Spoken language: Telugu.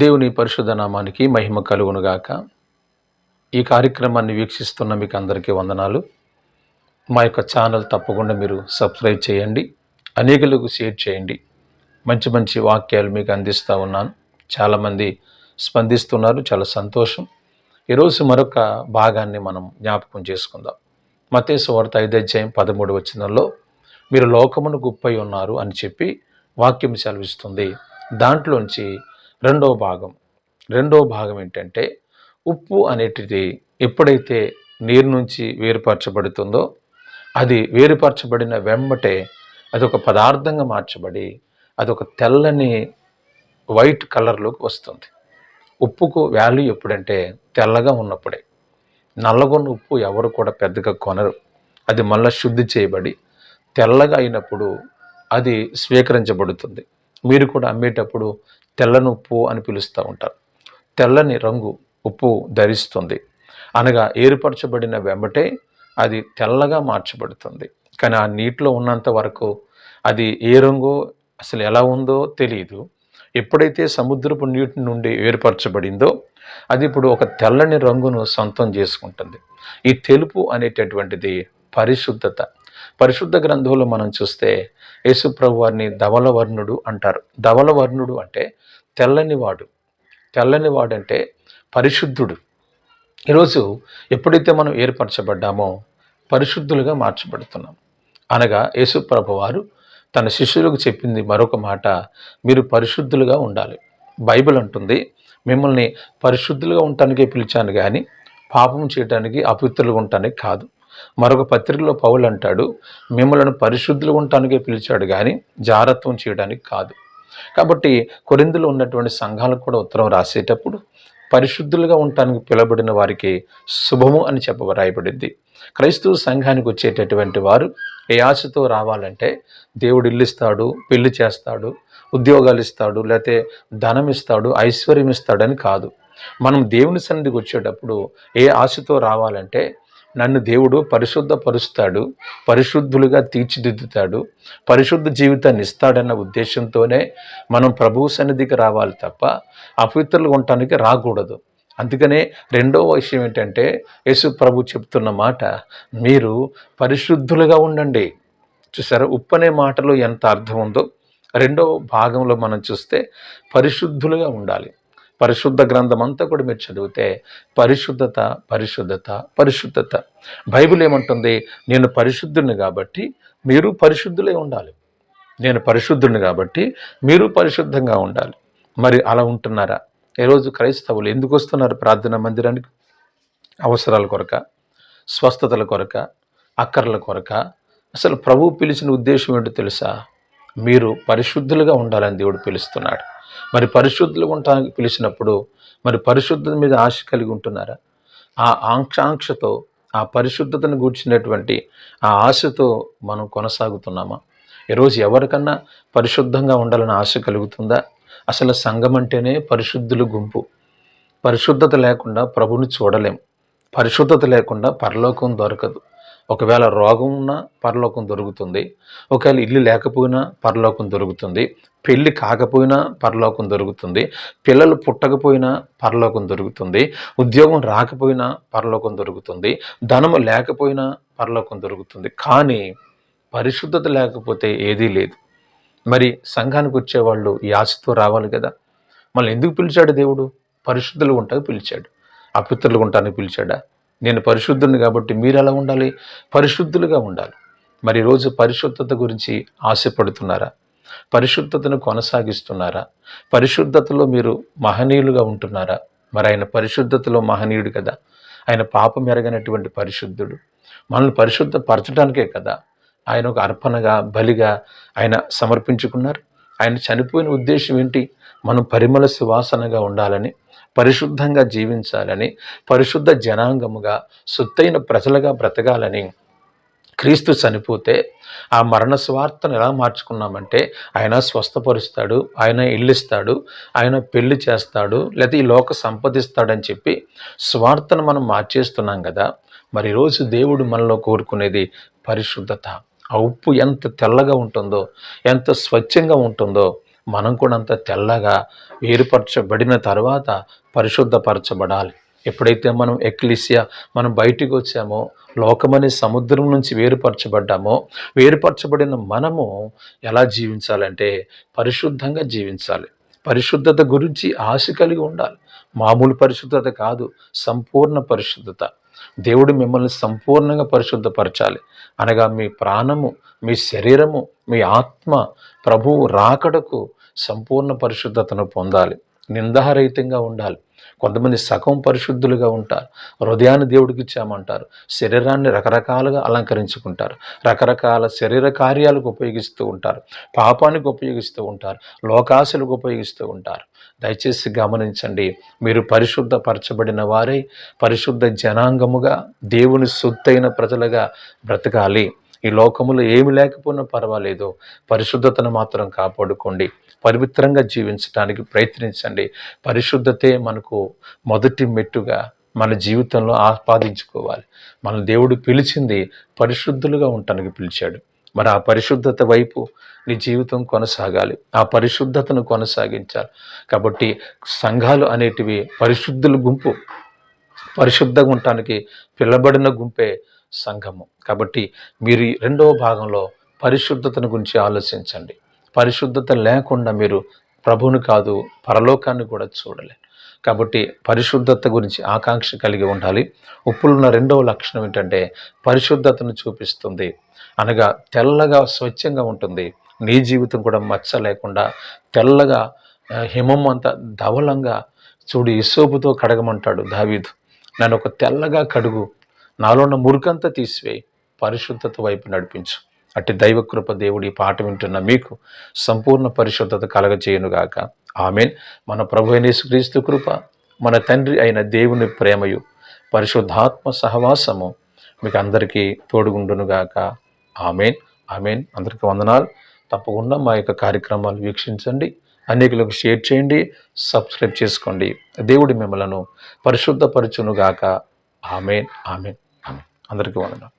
దేవుని పరిశుద్ధ నామానికి మహిమ కలుగునుగాక. ఈ కార్యక్రమాన్ని వీక్షిస్తున్న మీకు అందరికీ వందనాలు. మా యొక్క ఛానల్ తప్పకుండా మీరు సబ్స్క్రైబ్ చేయండి అనేకులకు షేర్ చేయండి. మంచి మంచి వాక్యాలు మీకు అందిస్తూ ఉన్నాను. చాలామంది స్పందిస్తున్నారు చాలా సంతోషం. ఈరోజు మరొక భాగాన్ని మనం జ్ఞాపకం చేసుకుందాం. మతేసు వార్త ఐదు అధ్యాయం పదమూడు వచనంలో మీరు లోకమును గుప్పై ఉన్నారు అని చెప్పి వాక్యం సెలవిస్తుంది. దాంట్లోంచి రెండవ భాగం. రెండవ భాగం ఏంటంటే ఉప్పు అనేటిది ఎప్పుడైతే నీరు నుంచి వేరుపరచబడుతుందో అది వేరుపరచబడిన వెంబటే అది ఒక పదార్థంగా మార్చబడి అది ఒక తెల్లని వైట్ కలర్లోకి వస్తుంది. ఉప్పుకు వాల్యూ ఎప్పుడంటే తెల్లగా ఉన్నప్పుడే. నల్లగొన్న ఉప్పు ఎవరు కూడా పెద్దగా కొనరు. అది మళ్ళీ శుద్ధి చేయబడి తెల్లగా అయినప్పుడు అది స్వీకరించబడుతుంది. మీరు కూడా అమ్మేటప్పుడు తెల్లని ఉప్పు అని పిలుస్తూ ఉంటారు. తెల్లని రంగు ఉప్పు ధరిస్తుంది. అనగా ఏర్పరచబడిన వెంబటే అది తెల్లగా మార్చబడుతుంది. కానీ ఆ నీటిలో ఉన్నంత వరకు అది ఏ రంగు అసలు ఎలా ఉందో తెలియదు ఎప్పుడైతే సముద్రపు నీటి నుండి ఏర్పరచబడిందో అది ఇప్పుడు ఒక తెల్లని రంగును సొంతం చేసుకుంటుంది. ఈ తెలుపు అనేటటువంటిది పరిశుద్ధత. పరిశుద్ధ గ్రంథంలో మనం చూస్తే యేసుప్రభు వారిని ధవలవర్ణుడు అంటారు. ధవలవర్ణుడు అంటే తెల్లనివాడు తెల్లనివాడు అంటే పరిశుద్ధుడు. ఈరోజు ఎప్పుడైతే మనం ఏర్పరచబడ్డామో పరిశుద్ధులుగా మార్చబడుతున్నాం. అనగా యేసుప్రభు వారు తన శిష్యులకు చెప్పింది మరొక మాట మీరు పరిశుద్ధులుగా ఉండాలి. బైబిల్ అంటుంది మిమ్మల్ని పరిశుద్ధులుగా ఉండటానికే పిలిచాను కానీ పాపం చేయడానికి అపవిత్రులుగా ఉండటానికి కాదు. మరొక పత్రికలో పౌలు అంటాడు మిమ్మలను పరిశుద్ధులు ఉండటానికే పిలిచాడు కానీ జారత్వం చేయడానికి కాదు. కాబట్టి కొరిందులో ఉన్నటువంటి సంఘాలకు కూడా ఉత్తరం రాసేటప్పుడు పరిశుద్ధులుగా ఉండటానికి పిలబడిన వారికి శుభము అని చెప్ప రాయబడింది. క్రైస్తవ సంఘానికి వచ్చేటటువంటి వారు ఏ ఆశతో రావాలంటే దేవుడు ఇల్లుస్తాడు పెళ్ళి చేస్తాడు ఉద్యోగాలు ఇస్తాడు లేకపోతే ధనం ఇస్తాడు ఐశ్వర్యం ఇస్తాడని కాదు. మనం దేవుని సన్నిధికి వచ్చేటప్పుడు ఏ ఆశతో రావాలంటే నన్ను దేవుడు పరిశుద్ధపరుస్తాడు పరిశుద్ధులుగా తీర్చిదిద్దుతాడు పరిశుద్ధ జీవితాన్ని ఇస్తాడన్న ఉద్దేశంతోనే మనం ప్రభువు సన్నిధికి రావాలి తప్ప అపవిత్రులు ఉండటానికి రాకూడదు. అందుకనే రెండవ విషయం ఏంటంటే యేసు ప్రభు చెప్తున్న మాట మీరు పరిశుద్ధులుగా ఉండండి. చూసారా? ఉప్పు అనే మాటలో ఎంత అర్థం ఉందో? రెండవ భాగంలో మనం చూస్తే పరిశుద్ధులుగా ఉండాలి. పరిశుద్ధ గ్రంథం అంతా కూడా మీరు చదివితే పరిశుద్ధత పరిశుద్ధత పరిశుద్ధత. బైబిల్ ఏమంటుంది? నేను పరిశుద్ధుని కాబట్టి మీరు పరిశుద్ధులే ఉండాలి. నేను పరిశుద్ధుని కాబట్టి మీరు పరిశుద్ధంగా ఉండాలి. మరి అలా ఉంటున్నారా? ఈరోజు క్రైస్తవులు ఎందుకు వస్తున్నారు ప్రార్థనా మందిరానికి? అవసరాల కొరక స్వస్థతల కొరక అక్కర్ల కొరక. అసలు ప్రభువు పిలిచిన ఉద్దేశం ఏంటో తెలుసా? మీరు పరిశుద్ధులుగా ఉండాలని దేవుడు పిలుస్తున్నాడు. మరి పరిశుద్ధులు ఉండటానికి పిలిచినప్పుడు మరి పరిశుద్ధత మీద ఆశ కలిగి ఉంటున్నారా? ఆ ఆంక్షాంక్షతో ఆ పరిశుద్ధతను గూర్చినటువంటి ఆ ఆశతో మనం కొనసాగుతున్నామా? ఈరోజు ఎవరికన్నా పరిశుద్ధంగా ఉండాలని ఆశ కలుగుతుందా? అసలు సంఘం అంటేనే పరిశుద్ధుల గుంపు. పరిశుద్ధత లేకుండా ప్రభుని చూడలేం. పరిశుద్ధత లేకుండా పరలోకం దొరకదు. ఒకవేళ రోగం ఉన్నా పరలోకం దొరుకుతుంది. ఒకవేళ ఇల్లు లేకపోయినా పరలోకం దొరుకుతుంది. పెళ్ళి కాకపోయినా పరలోకం దొరుకుతుంది. పిల్లలు పుట్టకపోయినా పరలోకం దొరుకుతుంది. ఉద్యోగం రాకపోయినా పరలోకం దొరుకుతుంది. ధనము లేకపోయినా పరలోకం దొరుకుతుంది. కానీ పరిశుద్ధత లేకపోతే ఏదీ లేదు. మరి సంఘానికి వచ్చేవాళ్ళు ఈ ఆశతో రావాలి కదా. మళ్ళీ ఎందుకు పిలిచాడు దేవుడు? పరిశుద్ధులు ఉంటాకు పిలిచాడు. అపిత్రులు ఉంటానికి పిలిచాడా? నేను పరిశుద్ధుని కాబట్టి మీరు ఎలా ఉండాలి? పరిశుద్ధులుగా ఉండాలి. మరి రోజు పరిశుద్ధత గురించి ఆశపడుతున్నారా? పరిశుద్ధతను కొనసాగిస్తున్నారా? పరిశుద్ధతలో మీరు మహనీయులుగా ఉంటున్నారా? మరి ఆయన పరిశుద్ధతలో మహనీయుడు కదా. ఆయన పాపం ఎరగనటువంటి పరిశుద్ధుడు. మనల్ని పరిశుద్ధ పరచడానికే కదా. ఆయన ఒక అర్పణగా బలిగా ఆయన సమర్పించుకున్నారు. ఆయన చనిపోయిన ఉద్దేశం ఏంటి? మనం పరిమళ సువాసనగా ఉండాలని పరిశుద్ధంగా జీవించాలని పరిశుద్ధ జనాంగముగా సొత్తైన ప్రజలుగా బ్రతకాలని క్రీస్తు చనిపోతే ఆ మరణ స్వార్థను ఎలా మార్చుకున్నామంటే ఆయన స్వస్థపరుస్తాడు ఆయన ఇల్లిస్తాడు ఆయన పెళ్ళి చేస్తాడు లేకపోతే ఈ లోక సంపదిస్తాడని చెప్పి స్వార్థను మనం మార్చేస్తున్నాం కదా. మరి రోజు దేవుడు మనలో కోరుకునేది పరిశుద్ధత. ఆ ఉప్పు ఎంత తెల్లగా ఉంటుందో ఎంత స్వచ్ఛంగా ఉంటుందో మనం కూడా అంత తెల్లగా వేరుపరచబడిన తర్వాత పరిశుద్ధపరచబడాలి. ఎప్పుడైతే మనం ఎక్లిసియా మనం బయటికి వచ్చామో లోకమనే సముద్రం నుంచి వేరుపరచబడ్డామో వేరుపరచబడిన మనము ఎలా జీవించాలంటే పరిశుద్ధంగా జీవించాలి. పరిశుద్ధత గురించి ఆశ కలిగి ఉండాలి. మామూలు పరిశుద్ధత కాదు సంపూర్ణ పరిశుద్ధత. దేవుడు మిమ్మల్ని సంపూర్ణంగా పరిశుద్ధపరచాలి. అనగా మీ ప్రాణము మీ శరీరము మీ ఆత్మ ప్రభువు రాకడకు సంపూర్ణ పరిశుద్ధతను పొందాలి. నిందారహితంగా ఉండాలి. కొంతమంది సగం పరిశుద్ధులుగా ఉంటారు. హృదయాన్ని దేవుడికి ఇచ్చామంటారు శరీరాన్ని రకరకాలుగా అలంకరించుకుంటారు. రకరకాల శరీర కార్యాలకు ఉపయోగిస్తూ ఉంటారు. పాపానికి ఉపయోగిస్తూ ఉంటారు. లోకాశలకు ఉపయోగిస్తూ ఉంటారు. దయచేసి గమనించండి. మీరు పరిశుద్ధపరచబడిన వారై పరిశుద్ధ జనాంగముగా దేవుని సొత్తైన ప్రజలుగా బ్రతకాలి. ఈ లోకములో ఏమి లేకపోయినా పర్వాలేదు. పరిశుద్ధతను మాత్రం కాపాడుకోండి. పవిత్రంగా జీవించడానికి ప్రయత్నించండి. పరిశుద్ధతే మనకు మొదటి మెట్టుగా మన జీవితంలో ఆస్వాదించుకోవాలి. మన దేవుడు పిలిచింది పరిశుద్ధులుగా ఉండటానికి పిలిచాడు. మరి ఆ పరిశుద్ధత వైపు నీ జీవితం కొనసాగాలి. ఆ పరిశుద్ధతను కొనసాగించాలి. కాబట్టి సంఘాలు అనేటివి పరిశుద్ధుల గుంపు. పరిశుద్ధంగా ఉండటానికి పిల్లబడిన గుంపే సంఘము. కాబట్టి మీరు రెండవ భాగంలో పరిశుద్ధతను గురించి ఆలోచించండి. పరిశుద్ధత లేకుండా మీరు ప్రభువుని కాదు పరలోకాన్ని కూడా చూడలే కాబట్టి పరిశుద్ధత గురించి ఆకాంక్ష కలిగి ఉండాలి. ఉప్పులున్న రెండవ లక్షణం ఏంటంటే పరిశుద్ధతను చూపిస్తుంది. అనగా తెల్లగా స్వచ్ఛంగా ఉంటుంది. నీ జీవితం కూడా మచ్చ లేకుండా తెల్లగా హిమం అంతా ధవలంగా చూడు ఇసోపుతో కడగమంటాడు దావీదు. నన్ను ఒక తెల్లగా కడుగు. నాలో ఉన్న మురికంతా తీసివేయి. పరిశుద్ధత వైపు నడిపించు. అట్టి దైవకృప దేవుడి పాట వింటున్న మీకు సంపూర్ణ పరిశుద్ధత కలగజేయునుగాక. ఆమెన్. మన ప్రభు క్రీస్తు కృప మన తండ్రి అయిన దేవుని ప్రేమయు పరిశుద్ధాత్మ సహవాసము మీకు అందరికీ తోడుగుండునుగాక ఆమెన్. ఆమెన్. అందరికీ వందనాలు. తప్పకుండా మా యొక్క కార్యక్రమాలు వీక్షించండి. అనేకులకు షేర్ చేయండి. సబ్స్క్రైబ్ చేసుకోండి. దేవుడి మిమ్మలను పరిశుద్ధపరచునుగాక ఆమెన్. ఆమెన్. ఆమెన్. అందరికీ వందనాలు.